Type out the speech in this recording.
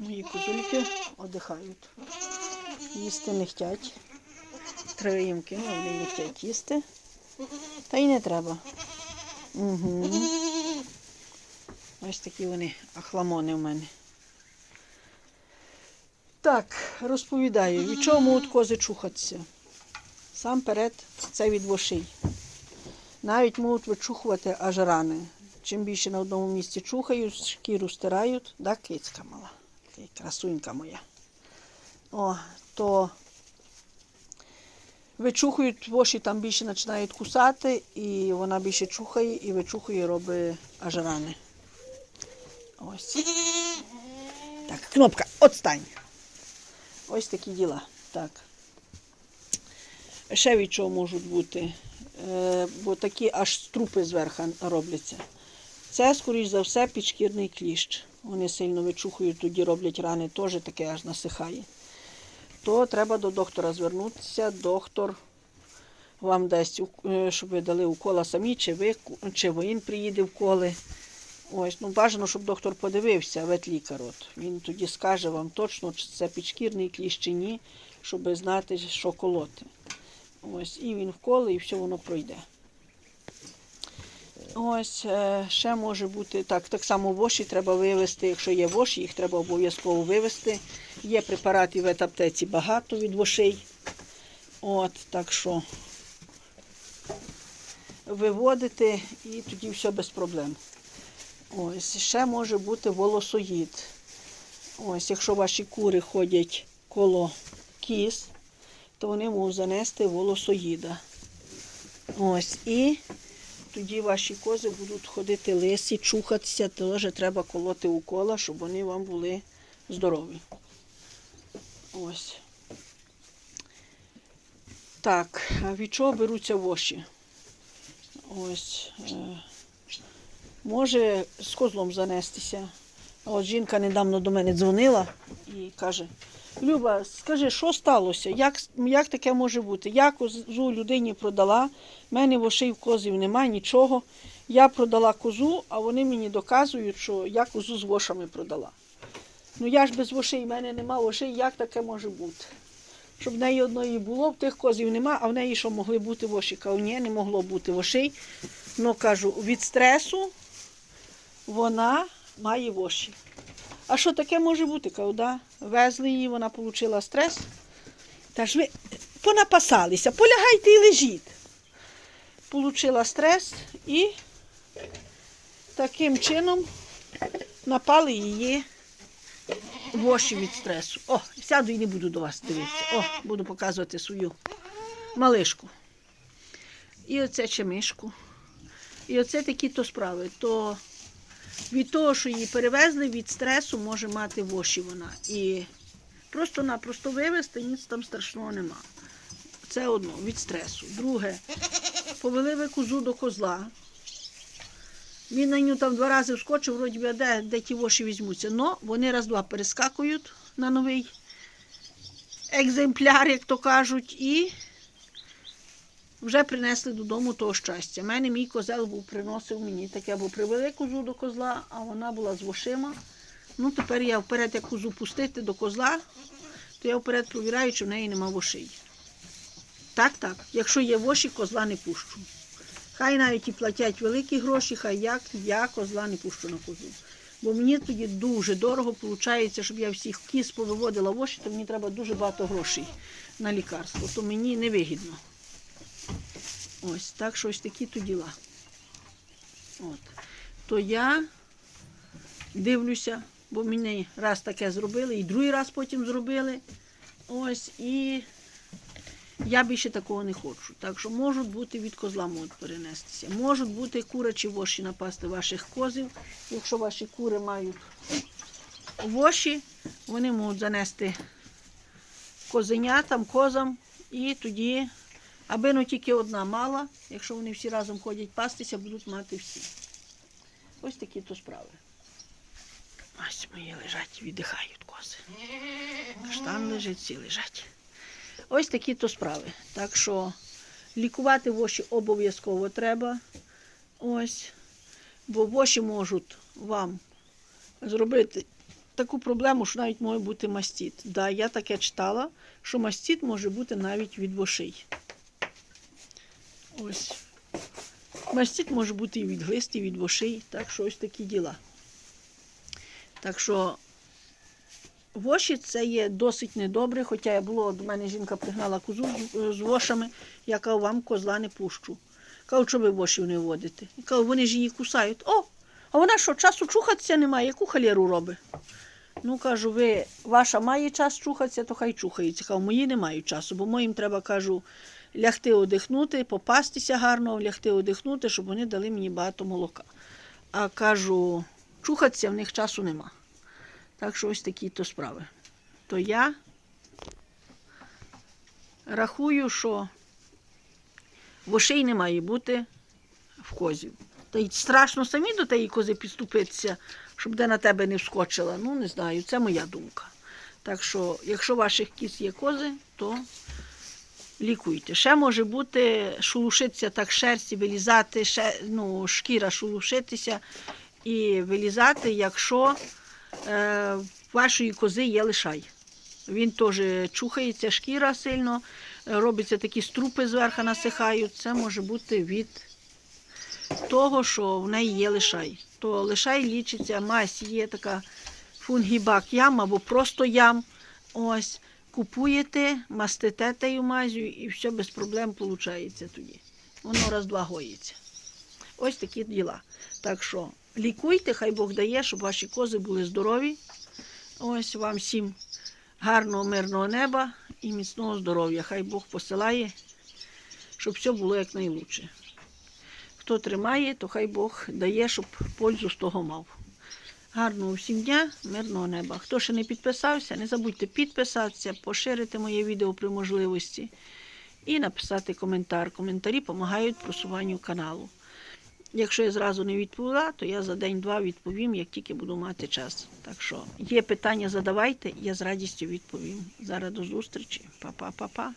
Мої козульки одихають. Їсти не хочуть. Треба їм кинули, вони не хочуть їсти. Та й не треба. Угу. Ось такі вони ахламони в мене. Так, розповідаю, від чого можуть кози чухатися. Сам перед це від вошей. Навіть можуть вичухувати аж рани. Чим більше на одному місці чухають, шкіру стирають, да, кицька мала, Ти красунька моя. О, то вичухують, воші там більше починають кусати, і вона більше чухає, і вичухує, робить аж рани. Ось. Так, кнопка, отстань. Ось такі діла. Так. Ще від чого можуть бути, е, бо такі аж струпи зверху робляться. Це, скоріш за все, підшкірний кліщ. Вони сильно вичухують, тоді роблять рани, теж таке аж насихає. То треба до доктора звернутися. Доктор вам дасть, е, щоб ви дали укола самі, чи ви, чи він приїде вколи. Ось, ну бажано, щоб доктор подивився, ветлікар. От. Він тоді скаже вам точно, чи це підшкірний кліщ чи ні, щоб знати, що колоти. Ось, і він вколе, і все воно пройде. Ось е, ще може бути так, так само воші треба вивезти. Якщо є воші, їх треба обов'язково вивезти. Є препаратів в аптеці багато від вошей. От, так що виводити і тоді все без проблем. Ось, ще може бути волосоїд. Ось, якщо ваші кури ходять коло кіз, то вони можуть занести волосоїда. Ось, і тоді ваші кози будуть ходити лисі, чухатися, теж треба колоти укола, щоб вони вам були здорові. Ось. Так, від чого беруться воші? Ось. Е, може з козлом занестися. От жінка недавно до мене дзвонила і каже: Люба, скажи, що сталося? Як, як таке може бути? Я козу людині продала, в мене вошей в козів немає, нічого. Я продала козу, а вони мені доказують, що я козу з вошами продала. Ну я ж без вошей, в мене нема вошей, як таке може бути? Щоб в неї одної було, в тих козів нема, а в неї що могли бути воші? Кажу, ні, не могло бути вошей. Ну кажу, від стресу вона має воші. А що таке може бути? Кажу, да. Везли її, вона отримала стрес. Та ж ви понапасалися, полягайте і лежіть. Получила стрес і таким чином напали її воші від стресу. О, сяду і не буду до вас дивитися. О, буду показувати свою малишку. І оце чемишку. І оце такі то справи. То від того, що її перевезли, від стресу може мати воші вона. І просто-напросто вивезти, ніц там страшного нема. Це одно від стресу. Друге, повели ви козу до козла. Він на нього там два рази вскочив, вроді би, де, де ті воші візьмуться. Но вони раз-два перескакують на новий екземпляр, як то кажуть, і вже принесли додому того щастя. Мене мій козел був приносив мені таке, бо привели козу до козла, а вона була з вошима. Ну, тепер я вперед, як козу пустити до козла, то я вперед провіряю, чи в неї нема вошей. Так, так. Якщо є воші, козла не пущу. Хай навіть і платять великі гроші, хай як, я козла не пущу на козу. Бо мені тоді дуже дорого виходить, щоб я всіх кіз повиводила воші, то мені треба дуже багато грошей на лікарство. То мені невигідно. Ось, так що ось такі то діла. От. То я дивлюся, бо мені раз таке зробили, і другий раз потім зробили. Ось, і я більше такого не хочу. Так що можуть бути від козла можуть перенестися. Можуть бути курячі воші напасти ваших козів. Якщо ваші кури мають воші, вони можуть занести козенятам, козам, і тоді Аби ну тільки одна мала, якщо вони всі разом ходять пастися, будуть мати всі. Ось такі то справи. Ось мої лежать, віддихають кози. Каштан лежить, всі лежать. Ось такі то справи. Так що лікувати воші обов'язково треба. Ось. Бо воші можуть вам зробити таку проблему, що навіть може бути мастіт. Да, я таке читала, що мастіт може бути навіть від вошей. Ось. Мастіт може бути і від глисти, і від вошей, так що ось такі діла. Так що воші це є досить недобре, хоча я було, до мене жінка пригнала козу з, вошами, я кажу, вам козла не пущу. Кажу, що ви вошів не водите? Я кажу, вони ж її кусають. О, а вона що, часу чухатися немає, яку халеру робить? Ну, кажу, ви, ваша має час чухатися, то хай чухається. Кажу, мої не мають часу, бо моїм треба, кажу, лягти одихнути, попастися гарно, лягти одихнути, щоб вони дали мені багато молока. А кажу, чухатися в них часу нема. Так що ось такі то справи. То я рахую, що вошей не має бути в козів. Та й страшно самі до тієї кози підступитися, щоб де на тебе не вскочила. Ну, не знаю, це моя думка. Так що, якщо ваших кіз є кози, то лікуйте. Ще може бути шелушитися так шерсті, вилізати, ще, ну, шкіра шелушитися і вилізати, якщо е, вашої кози є лишай. Він теж чухається, шкіра сильно, робиться такі струпи зверху насихають. Це може бути від того, що в неї є лишай. То лишай лічиться, мазь є така фунгібак ям або просто ям. Ось, купуєте, мастите тею мазю і все без проблем виходить тоді. Воно раз-два гоїться. Ось такі діла. Так що лікуйте, хай Бог дає, щоб ваші кози були здорові. Ось вам всім гарного, мирного неба і міцного здоров'я. Хай Бог посилає, щоб все було якнайлучше. Хто тримає, то хай Бог дає, щоб пользу з того мав. Гарного всім дня, мирного неба. Хто ще не підписався, не забудьте підписатися, поширити моє відео при можливості і написати коментар. Коментарі допомагають просуванню каналу. Якщо я зразу не відповіла, то я за день-два відповім, як тільки буду мати час. Так що є питання, задавайте, я з радістю відповім. Зараз до зустрічі. Па-па-па-па.